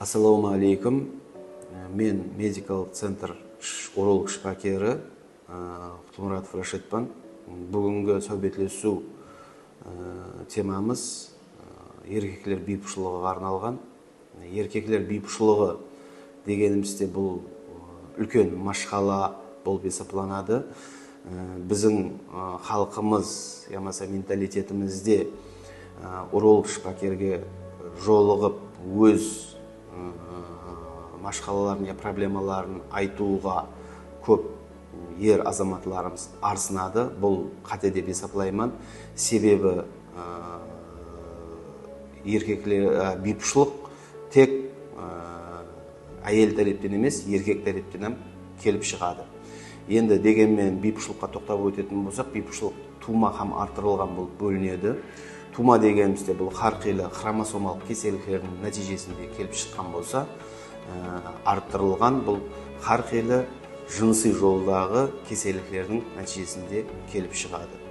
ассалаумағалейкум мен медикал центр уролог шпакері құтылмұратов рашидпін бүгінгі сөйбетлесу темамыз еркектер бейбітшілігіға арналған. Еркектер бейбітшілігі дегенімізде бұл үлкен машқала болып есептелінеді біздің халқымыз я болмаса менталитетімізде уролог шпакерге жолығып өз машқалаларын я проблемаларын айтуға көп ер азаматларымыз арсынады бұл қате деп есептеймін себебі еркектер бейбітшілік тек әйел тарептен емес еркек тарептен келіп шығады. Енді дегенмен бейбітшілікқа тоқтап өтетін болсақ бейбітшілік тума һәм арттырылған болып бөлінеді. Тума дегенімізде бұл әрқилы хромосомалық кеселдердің нәтижесінде келіп шыққан болса арттырылған бұл әрқилы жынси жолдағы кеселдердің нәтижесінде келіп шығады.